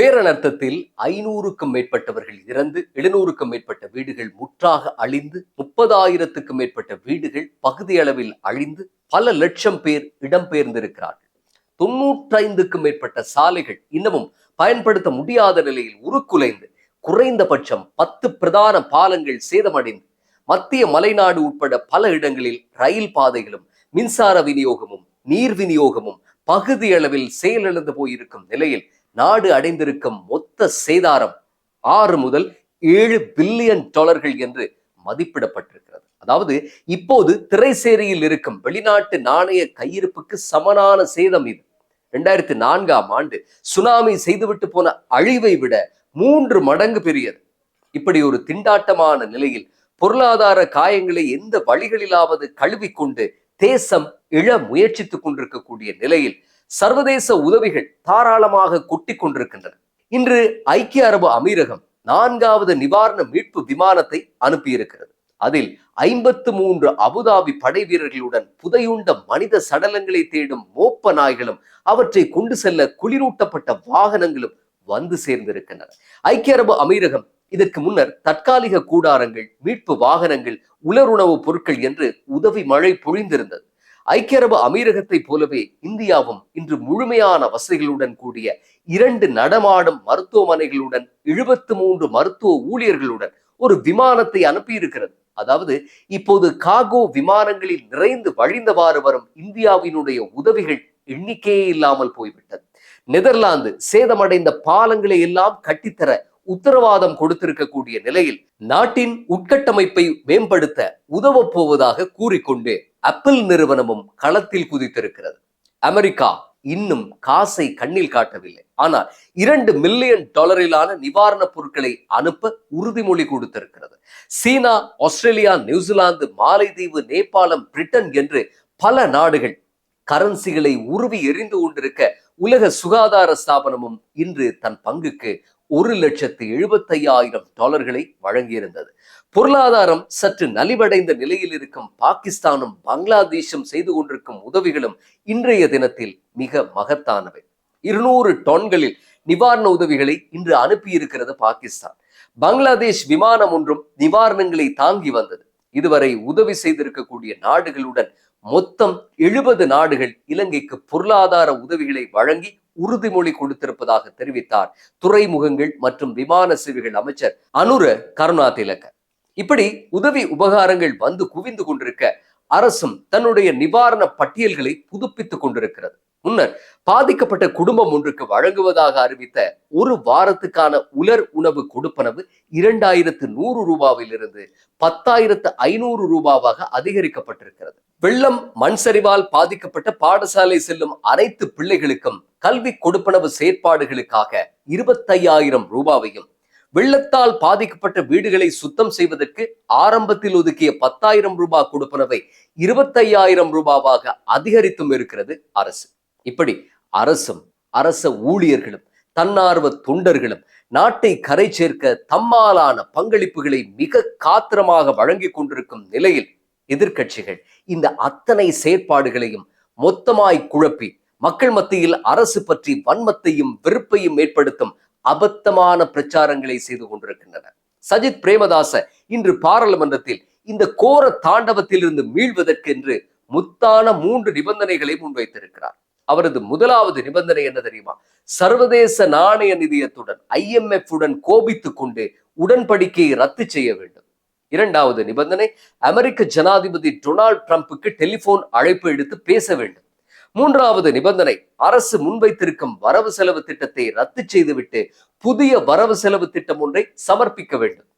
பேரணர்த்தத்தில் ஐநூறுக்கும் மேற்பட்டவர்கள் இறந்து எழுநூறுக்கும் மேற்பட்ட வீடுகள் முற்றாக அழிந்து முப்பதாயிரத்துக்கும் மேற்பட்ட வீடுகள் பகுதியளவில் அழிந்து பல லட்சம் பேர் இடம்பெயர்ந்திருக்கிறார்கள் தொன்னூற்றைந்துக்கும் மேற்பட்ட சாலைகள் இன்னமும் பயன்படுத்த முடியாத நிலையில் உருக்குலைந்து குறைந்தபட்சம் பத்து பிரதான பாலங்கள் சேதமடைந்து மத்திய மலைநாடு உட்பட பல இடங்களில் ரயில் பாதைகளும் மின்சார விநியோகமும் நீர் விநியோகமும் பகுதியளவில் செயலிழந்து போயிருக்கும் நிலையில் நாடு அடைந்திருக்கும் மொத்த சேதாரம் ஆறு முதல் ஏழு பில்லியன் டாலர்கள் என்று மதிப்பிடப்பட்டிருக்கிறது. அதாவது இப்போது திரைசேரியில் இருக்கும் வெளிநாட்டு நாணய கையிருப்புக்கு சமனான சேதம் இது. ரெண்டாயிரத்தி நான்காம் ஆண்டு சுனாமி செய்துவிட்டு போன அழிவை விட மூன்று மடங்கு பெரியது. இப்படி ஒரு திண்டாட்டமான நிலையில் பொருளாதார காயங்களை எந்த வழிகளிலாவது கழுவிக்கொண்டு தேசம் இழ முயற்சித்துக் கொண்டிருக்கக்கூடிய நிலையில் சர்வதேச உதவிகள் தாராளமாக கொட்டி கொண்டிருக்கின்றன. இன்று ஐக்கிய அரபு அமீரகம் நான்காவது நிவாரண மீட்பு விமானத்தை அனுப்பியிருக்கிறது. அதில் ஐம்பத்து மூன்று அபுதாபி படை வீரர்களுடன் புதையுண்ட மனித சடலங்களை தேடும் மோப்ப நாய்களும் அவற்றை கொண்டு செல்ல குளிரூட்டப்பட்ட வாகனங்களும் வந்து சேர்ந்திருக்கின்றன. ஐக்கிய அரபு அமீரகம் இதற்கு முன்னர் தற்காலிக கூடாரங்கள் மீட்பு வாகனங்கள் உலருணவு பொருட்கள் என்று உதவி மழை பொழிந்திருந்தது. ஐக்கிய அரபு அமீரகத்தைப் போலவே இந்தியாவும் இன்று முழுமையான வசதிகளுடன் கூடிய இரண்டு நடமாடும் மருத்துவமனைகளுடன் எழுபத்து மூன்று மருத்துவ ஊழியர்களுடன் ஒரு விமானத்தை அனுப்பியிருக்கிறது. அதாவது இப்போது காகோ விமானங்களில் நிறைந்து வழிந்தவாறு வரும் இந்தியாவினுடைய உதவிகள் எண்ணிக்கையே இல்லாமல் போய்விட்டது. நெதர்லாந்து சேதமடைந்த பாலங்களை எல்லாம் கட்டித்தர உத்தரவாதம் கொடுத்திருக்கக்கூடிய நிலையில் நாட்டின் உட்கட்டமைப்பை மேம்படுத்த உதவப் போவதாக கூறிக்கொண்டு அப்பிள் நிறுவனமும் களத்தில் குதித்திருக்கிறது. அமெரிக்கா இன்னும் காசை கண்ணில் காட்டவில்லை. ஆனால் இரண்டு மில்லியன் டாலரிலான நிவாரணப் பொருட்களை அனுப்ப உறுதிமொழி கொடுத்திருக்கிறது. சீனா ஆஸ்திரேலியா நியூசிலாந்து மாலைதீவு நேபாளம் பிரிட்டன் என்று பல நாடுகள் கரன்சிகளை உருவி எரிந்து கொண்டிருக்க உலக சுகாதார ஸ்தாபனமும் இன்று தன் பங்குக்கு ஒரு லட்சத்து எழுபத்தையாயிரம் டாலர்களை வழங்கியிருந்தது. பொருளாதாரம் சற்று நலிவடைந்த நிலையில் இருக்கும் பாகிஸ்தானும் பங்களாதேஷும் செய்து கொண்டிருக்கும் உதவிகளும் இன்றைய தினத்தில் மிக மகத்தானவை. இருநூறு டன்களில் நிவாரண உதவிகளை இன்று அனுப்பியிருக்கிறது பாகிஸ்தான். பங்களாதேஷ் விமானம் ஒன்றும் நிவாரணங்களை தாங்கி வந்தது. இதுவரை உதவி செய்திருக்கக்கூடிய நாடுகளுடன் மொத்தம் எழுபது நாடுகள் இலங்கைக்கு பொருளாதார உதவிகளை வழங்கி உறுதிமொழி கொடுத்திருப்பதாக தெரிவித்தார் துறைமுகங்கள் மற்றும் விமான சேவைகள் அமைச்சர் அனுர கருணா திலக இப்படி உதவி உபகாரங்கள் வந்து குவிந்து கொண்டிருக்க அரசும் தன்னுடைய நிவாரண பட்டியல்களை புதுப்பித்துக் கொண்டிருக்கிறது. முன்னர் பாதிக்கப்பட்ட குடும்பம் ஒன்றுக்கு வழங்குவதாக அறிவித்த ஒரு வாரத்துக்கான உலர் உணவு கொடுப்பனவு இரண்டாயிரத்து நூறு ரூபாவிலிருந்து பத்தாயிரத்து ஐநூறு ரூபாவாக அதிகரிக்கப்பட்டிருக்கிறது. வெள்ளம் மண் சரிவால் பாதிக்கப்பட்ட பாடசாலை செல்லும் அனைத்து பிள்ளைகளுக்கும் கல்வி கொடுப்பனவு செயற்பாடுகளுக்காக இருபத்தையாயிரம் ரூபாவையும் வெள்ளத்தால் பாதிக்கப்பட்ட வீடுகளை சுத்தம் செய்வதற்கு ஆரம்பத்தில் ஒதுக்கிய பத்தாயிரம் ரூபாய் கொடுப்பனவை இருபத்தையாயிரம் ரூபாவாக அதிகரித்தும் இருக்கிறது அரசு. இப்படி அரசும் அரச ஊழியர்களும் தன்னார்வ தொண்டர்களும் நாட்டை கரை சேர்க்க தம்மாலான பங்களிப்புகளை மிக காத்திரமாக வழங்கி கொண்டிருக்கும் நிலையில் எதிர்கட்சிகள் இந்த அத்தனை செயற்பாடுகளையும் மொத்தமாய் குழப்பி மக்கள் மத்தியில் அரசு பற்றி வன்மத்தையும் வெறுப்பையும் ஏற்படுத்தும் அபத்தமான பிரச்சாரங்களை செய்து கொண்டிருக்கின்றன. சஜித் பிரேமதாச இன்று பாராளுமன்றத்தில் இந்த கோர தாண்டவத்தில் இருந்து மீள்வதற்கென்று முத்தான மூன்று நிபந்தனைகளை முன்வைத்திருக்கிறார். அவரது முதலாவது நிபந்தனை என்ன தெரியுமா? சர்வதேச நாணய நிதியத்துடன் ஐஎம்எஃப் உடன் கோபித்துக் கொண்டு உடன்படிக்கையை ரத்து செய்ய வேண்டும். இரண்டாவது நிபந்தனை அமெரிக்க ஜனாதிபதி டொனால்ட் ட்ரம்புக்கு டெலிபோன் அழைப்பு எடுத்து பேச வேண்டும். மூன்றாவது நிபந்தனை அரசு முன்வைத்திருக்கும் வரவு செலவு திட்டத்தை ரத்து செய்துவிட்டு புதிய வரவு செலவு திட்டம் ஒன்றை சமர்ப்பிக்க வேண்டும்.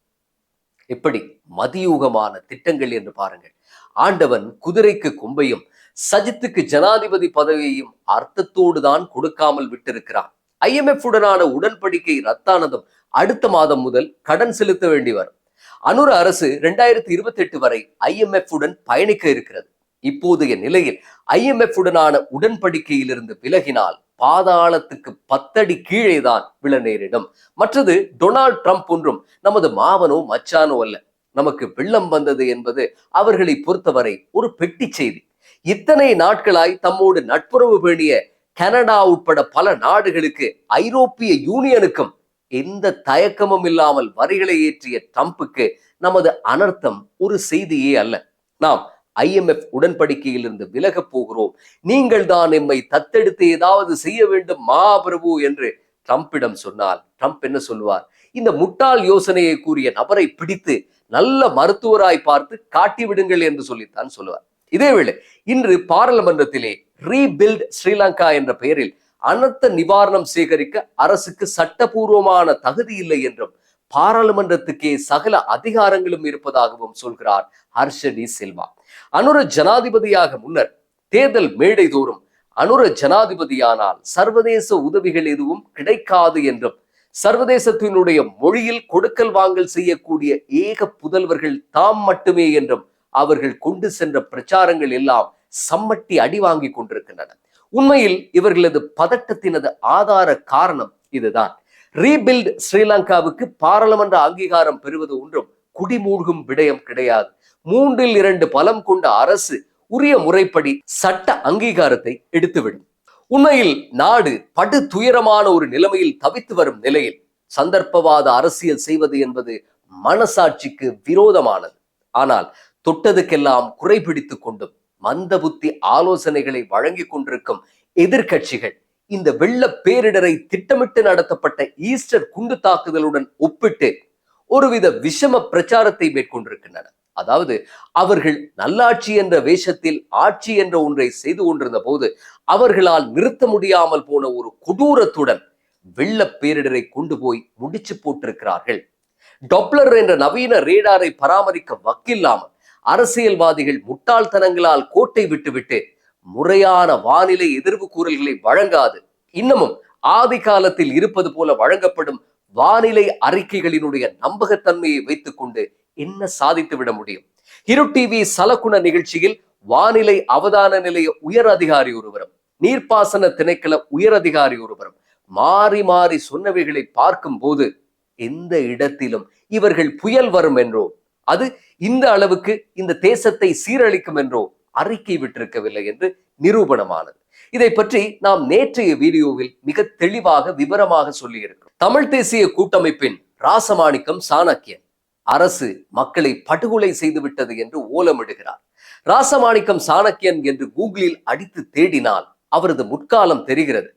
எப்படி மதியூகமான திட்டங்கள் என்று பாருங்கள். ஆண்டவன் குதிரைக்கு கொம்பையும் சஜித்துக்கு ஜனாதிபதி பதவியையும் அர்த்தத்தோடு தான் கொடுக்காமல் விட்டிருக்கிறான் ஐஎம்எஃப் உடனான உடன்படிக்கை ரத்தானதும் அடுத்த மாதம் முதல் கடன் செலுத்த வேண்டி வரும். அனுர அரசு இரண்டாயிரத்தி இருபத்தி எட்டு வரை ஐஎம்எஃப் உடன் பயணிக்க இருக்கிறது. இப்போதைய நிலையில் ஐஎம்எஃப் உடனான உடன்படிக்கையிலிருந்து விலகினால் பாதாளத்துக்கு பத்தடி கீழே தான் விழ நேரிடும். மற்றது டொனால்ட் ட்ரம்ப் ஒன்றும் நமது மாவனோ மச்சானோ அல்ல. நமக்கு வெள்ளம் வந்தது என்பது அவர்களை பொறுத்தவரை ஒரு பெட்டி செய்தி. இத்தனை நாட்களாய் தம்மோடு நட்புறவு பேணிய கனடா உட்பட பல நாடுகளுக்கு ஐரோப்பிய யூனியனுக்கும் எந்த தயக்கமும் இல்லாமல் வரிகளை ஏற்றிய ட்ரம்புக்கு நமது அனர்த்தம் ஒரு செய்தியே அல்ல. நாம் ஐஎம்எஃப் உடன்படிக்கையில் இருந்து விலகப் போகிறோம். நீங்கள் தான் எம்மை தத்தெடுத்து ஏதாவது செய்ய வேண்டும் மாபிரபு என்று ட்ரம்பிடம் சொன்னால் ட்ரம்ப் என்ன சொல்வார் இந்த முட்டாள் யோசனையை கூறிய நபரை பிடித்து நல்ல மருத்துவராய் பார்த்து காட்டி விடுங்கள் என்று சொல்லித்தான் சொல்லுவார். இதேவேளை இன்று பாராளுமன்றத்திலே ரீபில்ட் ஸ்ரீலங்கா என்ற பெயரில் அனர்த்த நிவாரணம் சேகரிக்க அரசுக்கு சட்டபூர்வமான தகுதி இல்லை என்றும் பாராளுமன்றத்துக்கே சகல அதிகாரங்களும் இருப்பதாகவும் சொல்கிறார் ஹர்ஷடி செல்வா. அனுர ஜனாதிபதியாக முன்னர் தேர்தல் மேடை தோறும் அனுர ஜனாதிபதியானால் சர்வதேச உதவிகள் எதுவும் கிடைக்காது என்றும் சர்வதேசத்தினுடைய மொழியில் கொடுக்கல் வாங்கல் செய்யக்கூடிய ஏக புதல்வர்கள் தாம் மட்டுமே என்றும் அவர்கள் கொண்டு சென்ற பிரச்சாரங்கள் எல்லாம் சம்மட்டி அடி வாங்கி கொண்டிருக்கின்றன. உண்மையில் இவர்களது பதட்டத்தினது ஆதார காரணம் இதுதான். ரீபில்ட் ஸ்ரீலங்காவுக்கு பாராளுமன்ற அங்கீகாரம் பெறுவது ஒன்றும் குடிமூழ்கும் விடயம் கிடையாது. மூன்றில் இரண்டு பலம் கொண்ட அரசு உரிய முறைப்படி சட்ட அங்கீகாரத்தை எடுத்துவிடும். உண்மையில் நாடு படு துயரமான ஒரு நிலைமையில் தவித்து வரும் நிலையில் சந்தர்ப்பவாத அரசியல் செய்வது என்பது மனசாட்சிக்கு விரோதமானது. ஆனால் தொட்டதுக்கெல்லாம் குறைபிடித்துக் கொண்டும் மந்த புத்தி ஆலோசனைகளை வழங்கிக் கொண்டிருக்கும் எதிர்கட்சிகள் இந்த வெள்ள பேரிடரை திட்டமிட்டு நடத்தப்பட்ட ஈஸ்டர் குண்டு தாக்குதலுடன் ஒப்பிட்டு ஒருவித விஷம பிரச்சாரத்தை மேற்கொண்டிருக்கின்றன. அதாவது அவர்கள் நல்லாட்சி என்ற வேஷத்தில் ஆட்சி என்ற ஒன்றை செய்து கொண்டிருந்த போது அவர்களால் நிறுத்த முடியாமல் போன ஒரு கொடூரத்துடன் வெள்ள பேரிடரை கொண்டு போய் முடிச்சு போட்டிருக்கிறார்கள். டொப்ளர் என்ற நவீன ரேடாரை பராமரிக்க வக்கில்லாமல் அரசியல்வாதிகள் முட்டாள்தனங்களால் கோட்டை விட்டுவிட்டு முறையான வானிலை எதிர்வு கூறல்களை வழங்காது. இன்னமும் ஆதி காலத்தில் இருப்பது போல வழங்கப்படும் வானிலை அறிக்கைகளினுடைய நம்பகத்தன்மையை வைத்துக்கொண்டு என்ன சாதித்து விட முடியும்? ஹிரு டிவி சலகுண நிகழ்ச்சியில் வானிலை அவதான நிலைய உயர் அதிகாரி ஒருவரும் நீர்ப்பாசன திணைக்கள உயர் அதிகாரி ஒருவரும் மாறி மாறி சொன்னவைகளை பார்க்கும் போது எந்த இடத்திலும் இவர்கள் புயல் வரும் என்றோ அது இந்த அளவுக்கு இந்த தேசத்தை சீரழிக்கும் என்றோ அறிக்கை விட்டிருக்கவில்லை என்று நிரூபணமானது. இதை பற்றி நாம் நேற்றைய வீடியோவில் மிக தெளிவாக விவரமாக சொல்லியிருக்கிறோம். தமிழ் தேசிய கூட்டமைப்பின் ராசமாணிக்கம் சாணக்கியன். அரசு மக்களை படுகொலை செய்துவிட்டது என்று ஓலமிடுகிறார். ராசமாணிக்கம் சாணக்கியன் என்று கூகுளில் அடித்து தேடினால் அவரது முற்காலம் தெரிகிறது.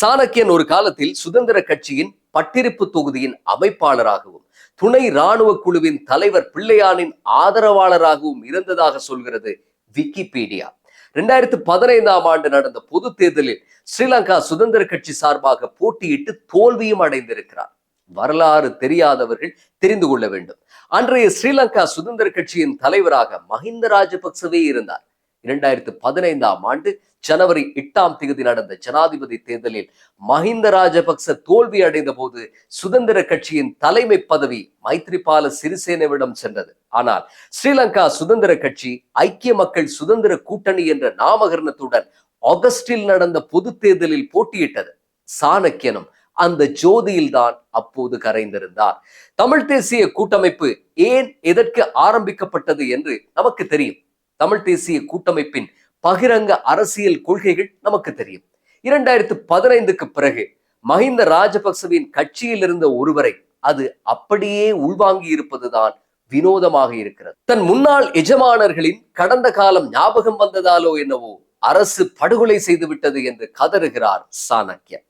சாணக்கியன் ஒரு காலத்தில் சுதந்திர கட்சியின் பட்டிருப்பு தொகுதியின் அமைப்பாளராகவும் துணை ராணுவ குழுவின் தலைவர் பிள்ளையானின் ஆதரவாளராகவும் இருந்ததாக சொல்கிறது விக்கிபீடியா. ரெண்டாயிரத்து பதினைந்தாம் ஆண்டு நடந்த பொது தேர்தலில் ஸ்ரீலங்கா சுதந்திர கட்சி சார்பாக போட்டியிட்டு தோல்வியும் அடைந்திருக்கிறார். வரலாறு தெரியாதவர்கள் தெரிந்து கொள்ள வேண்டும். அன்றைய ஸ்ரீலங்கா சுதந்திர கட்சியின் தலைவராக மஹிந்த ராஜபக்சவே இருந்தார். இரண்டாயிரத்து பதினைந்தாம் ஆண்டு ஜனவரி எட்டாம் தேதி நடந்த ஜனாதிபதி தேர்தலில் மஹிந்த ராஜபக்ச தோல்வி அடைந்த போது சுதந்திர கட்சியின் தலைமை பதவி மைத்ரிபால சிறிசேனவிடம் சென்றது. ஆனால் ஸ்ரீலங்கா சுதந்திர கட்சி ஐக்கிய மக்கள் சுதந்திர கூட்டணி என்ற நாமகரணத்துடன் ஆகஸ்டில் நடந்த பொது தேர்தலில் போட்டியிட்டது. சாணக்கியனும் அந்த ஜோதியில் தான் அப்போது கரைந்திருந்தார். தமிழ் தேசிய கூட்டமைப்பு ஏன் எதற்கு ஆரம்பிக்கப்பட்டது என்று நமக்கு தெரியும். தமிழ் தேசிய கூட்டமைப்பின் பகிரங்க அரசியல் கொள்கைகள் நமக்கு தெரியும். இரண்டாயிரத்து பதினைந்துக்கு பிறகு மஹிந்த ராஜபக்சவின் கட்சியில் இருந்த ஒருவரை அது அப்படியே உள்வாங்கி இருப்பதுதான் வினோதமாக இருக்கிறது. தன் முன்னாள் எஜமானர்களின் கடந்த காலம் ஞாபகம் வந்ததாலோ என்னவோ அரசு படுகொலை செய்து விட்டது என்று கதறுகிறார் சாணக்கியன்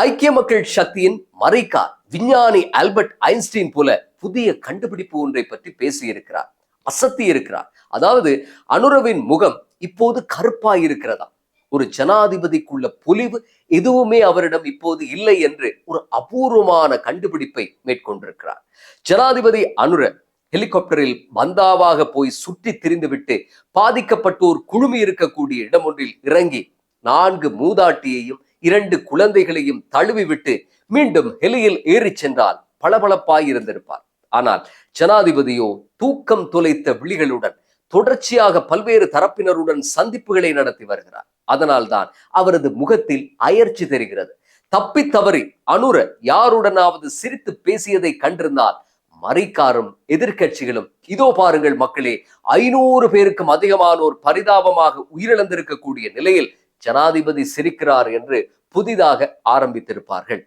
ஐக்கிய மக்கள் சக்தியின் மறைக்கார் விஞ்ஞானி ஆல்பர்ட் ஐன்ஸ்டீன் போல புதிய கண்டுபிடிப்பு ஒன்றை பற்றி பேசியிருக்கிறார். அசத்தி இருக்கிறார். அதாவது அனுரவின் முகம் இப்போது கருப்பாய் இருக்கிறதா? ஒரு ஜனாதிபதிக்குள்ள பொலிவு எதுவுமே அவரிடம் இப்போது இல்லை என்று ஒரு அபூர்வமான கண்டுபிடிப்பை மேற்கொண்டிருக்கிறார். ஜனாதிபதி அனுர ஹெலிகாப்டரில் பந்தாவாக போய் சுற்றி திரிந்துவிட்டு பாதிக்கப்பட்டோர் குழுமி இருக்கக்கூடிய இடம் ஒன்றில் இறங்கி நான்கு மூதாட்டியையும் இரண்டு குழந்தைகளையும் தழுவி விட்டு மீண்டும் ஹெலியில் ஏறிச் சென்றால் பளபளப்பாய் இருந்திருப்பார் ஆனால் ஜனாதிபதியோ தூக்கம் தொலைத்த விழிகளுடன் தொடர்ச்சியாக பல்வேறு தரப்பினருடன் சந்திப்புகளை நடத்தி வருகிறார். அதனால்தான் அவரது முகத்தில் அயர்ச்சி தெரிகிறது. தப்பி தவறி அனுர யாருடனாவது சிரித்து பேசியதை கண்டிருந்தால் மறைக்காரும் எதிர்க்கட்சிகளும் இதோ பாருங்கள் மக்களே ஐநூறு பேருக்கும் அதிகமானோர் பரிதாபமாக உயிரிழந்திருக்கக்கூடிய நிலையில் ஜனாதிபதி சிரிக்கிறார் என்று புதிதாக ஆரம்பித்திருப்பார்கள்.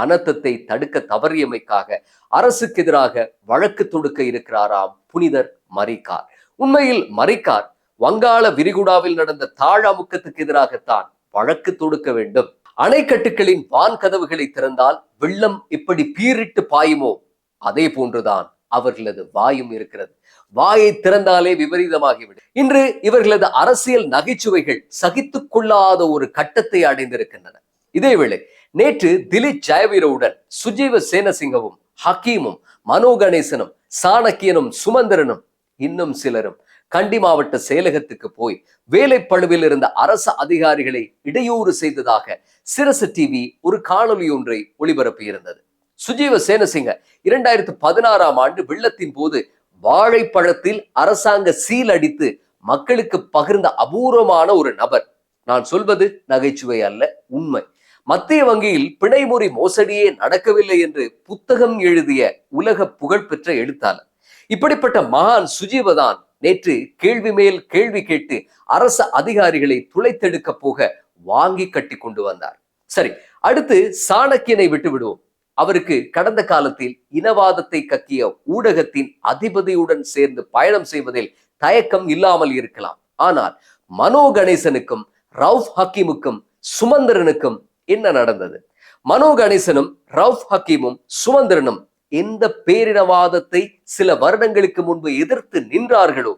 அனர்த்தத்தை தடுக்க தவறியமைக்காக அரசுக்கு எதிராக வழக்கு தொடுக்க இருக்கிறாராம் புனிதர் மரிக்கார். உண்மையில் மரிக்கார் வங்காள விரிகுடாவில் நடந்த தாழாமுக்கத்துக்கு எதிராகத்தான் வழக்கு தொடுக்க வேண்டும். அணைக்கட்டுகளின் வான் கதவுகளை திறந்தால் வெள்ளம் இப்படி பீரிட்டு பாயுமோ? அதே போன்றுதான் அவர்களது வாயும் இருக்கிறது. வாயை திறந்தாலே விபரீதமாகிவிடும். இன்று இவர்களது அரசியல் நகைச்சுவைகள் சகித்துக் கொள்ளாத ஒரு கட்டத்தை அடைந்திருக்கின்றன. இதேவேளை நேற்று திலீப் ஜெயவீரவுடன் சுஜீவ சேனசிங்கவும் ஹக்கீமும் மனோ கணேசனும் சாணக்கியனும் சுமந்திரனும் இன்னும் சிலரும் கண்டி மாவட்ட செயலகத்துக்கு போய் வேலைப்பழுவில் இருந்த அரசு அதிகாரிகளை இடையூறு செய்ததாக சிரசு டிவி ஒரு காணொலி ஒன்றை ஒளிபரப்பியிருந்தது. சுஜீவ சேனசிங்க. இரண்டாயிரத்து பதினாறாம் ஆண்டு வெள்ளத்தின் போது வாழைப்பழத்தில் அரசாங்க சீல் அடித்து மக்களுக்கு பகிர்ந்த அபூர்வமான ஒரு நபர். நான் சொல்வது நகைச்சுவை அல்ல உண்மை. மத்திய வங்கியில் பிணைமுறை மோசடியே நடக்கவில்லை என்று புத்தகம் எழுதிய உலக புகழ்பெற்ற எழுத்தாளர். இப்படிப்பட்ட மகான் சுஜீவதான் நேற்று கேள்வி மேல் கேள்வி கேட்டு அரசு அதிகாரிகளை துளைத்தெடுக்க போக வாங்கி கட்டி கொண்டு வந்தார். சரி அடுத்து சாணக்கியனை விட்டு விடுவோம் அவருக்கு கடந்த காலத்தில் இனவாதத்தை கக்கிய ஊடகத்தின் அதிபதியுடன் சேர்ந்து பயணம் செய்வதில் தயக்கம் இல்லாமல் இருக்கலாம். ஆனால் மனோ கணேசனுக்கும் ரவுஃப் ஹக்கீமுக்கும் சுமந்திரனுக்கும் என்ன நடந்தது? மனோ கணேசனும் ரவுஃப் ஹக்கீமும் சுமந்திரனும் எந்த பேரினவாதத்தை சில வருடங்களுக்கு முன்பு எதிர்த்து நின்றார்களோ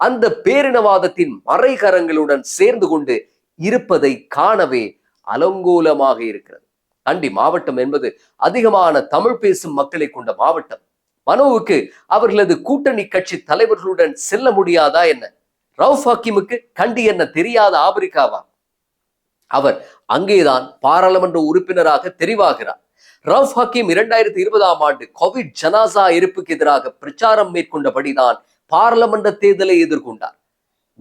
அந்த பேரினவாதத்தின் மறைகரங்களுடன் சேர்ந்து கொண்டு இருப்பதை காணவே அலங்கோலமாக இருக்கிறது. கண்டி மாவட்டம் என்பது அதிகமான தமிழ் பேசும் மக்களை கொண்ட மாவட்டம். மனோவுக்கு அவர்களது கூட்டணி கட்சி தலைவர்களுடன் செல்ல முடியாதா என்ன? ரவுஃப் ஹக்கீமுக்கு கண்டி என்ன தெரியாத ஆப்பிரிக்காவா அவர் அங்கேதான் பாராளுமன்ற உறுப்பினராக தெரிவாகிறார். ரவுஃப் ஹக்கீம் இரண்டாயிரத்தி இருபதாம் ஆண்டு கோவிட் ஜனாசா இருப்புக்கு எதிராக பிரச்சாரம் மேற்கொண்டபடிதான் பாராளுமன்ற தேர்தலை எதிர்கொண்டார்.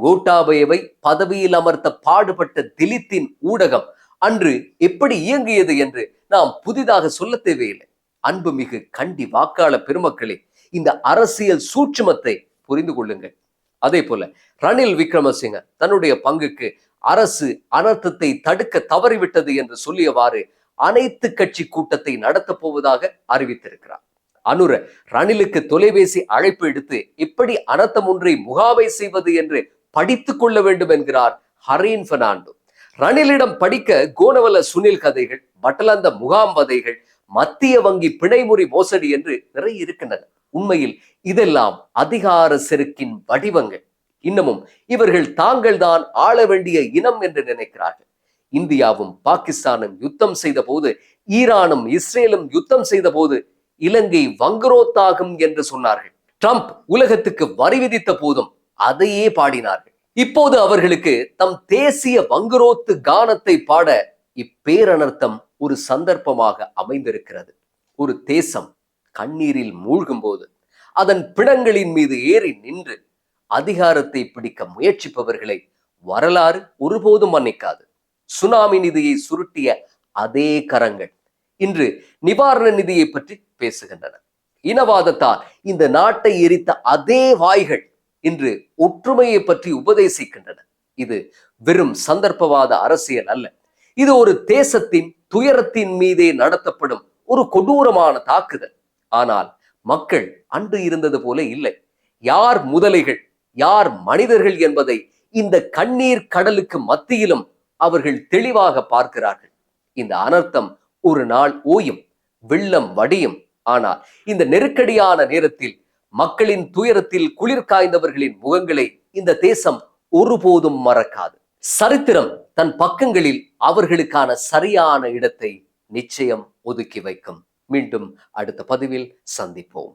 கோட்டாபயவை பதவியில் அமர்த்த பாடுபட்ட திலித்தின் ஊடகம் அன்று எப்படி இயங்கியது என்று நாம் புதிதாக சொல்ல தேவையில்லை. அன்புமிகு கண்டி வாக்காள பெருமக்களே இந்த அரசியல் சூட்சுமத்தை புரிந்து கொள்ளுங்கள். அதே போல ரணில் விக்ரமசிங்க தன்னுடைய பங்குக்கு அரசு அனர்த்தத்தை தடுக்க தவறிவிட்டது என்று சொல்லியவாறு அனைத்து கட்சி கூட்டத்தை நடத்தப் போவதாக அறிவித்திருக்கிறார். அனுர ரணிலுக்கு தொலைபேசி அழைப்பு எடுத்து எப்படி அனர்த்தம் ஒன்றை முகாமை செய்வது என்று படித்துக் கொள்ள வேண்டும் என்கிறார் ஹரீன் பெர்னாண்டோ. ரணிலிடம் படிக்க கோனவல சுனில் கதைகள் வட்டலந்த முகாம் வதைகள் மத்திய வங்கி பிணைமுறி மோசடி என்று நிறைய இருக்கின்றன. உண்மையில் இதெல்லாம் அதிகார செருக்கின் வடிவங்கள். இன்னமும் இவர்கள் தாங்கள் தான் ஆள வேண்டிய இனம் என்று நினைக்கிறார்கள். இந்தியாவும் பாகிஸ்தானும் யுத்தம் செய்த போது ஈரானும் இஸ்ரேலும் யுத்தம் செய்த போது இலங்கை வங்குரோத்தாகும் என்று சொன்னார்கள். ட்ரம்ப் உலகத்துக்கு வரி விதித்த போதும் அதையே பாடினார்கள். இப்போது அவர்களுக்கு தம் தேசிய வங்குரோத்து கானத்தை பாட இப்பேரணர்த்தம் ஒரு சந்தர்ப்பமாக அமைந்திருக்கிறது. ஒரு தேசம் கண்ணீரில் மூழ்கும் போது அதன் பிணங்களின் மீது ஏறி நின்று அதிகாரத்தை பிடிக்க முயற்சிப்பவர்களை வரலாறு ஒருபோதும் மன்னிக்காது. சுனாமி நிதியை சுருட்டிய அதே கரங்கள் இன்று நிவாரண நிதியை பற்றி பேசுகின்றன. இனவாதத்தால் இந்த நாட்டை எரித்த அதே வாய்கள் இன்று ஒற்றுமையை பற்றி உபதேசிக்கின்றன. இது வெறும் சந்தர்ப்பவாத அரசியல் அல்ல. இது ஒரு தேசத்தின் துயரத்தின் மீதே நடத்தப்படும் ஒரு கொடூரமான தாக்குதல். ஆனால் மக்கள் அன்று இருந்தது போல இல்லை. யார் முதலைகள் யார் மனிதர்கள் என்பதை இந்த கண்ணீர் கடலுக்கு மத்தியிலும் அவர்கள் தெளிவாக பார்க்கிறார்கள். இந்த அனர்த்தம் ஒரு நாள் ஓயும் வெள்ளம் வடியும். ஆனால் இந்த நெருக்கடியான நேரத்தில் மக்களின் துயரத்தில் குளிர் காய்ந்தவர்களின் முகங்களை இந்த தேசம் ஒருபோதும் மறக்காது. சரித்திரம் தன் பக்கங்களில் அவர்களுக்கான சரியான இடத்தை நிச்சயம் ஒதுக்கி வைக்கும். மீண்டும் அடுத்த பதிவில் சந்திப்போம்.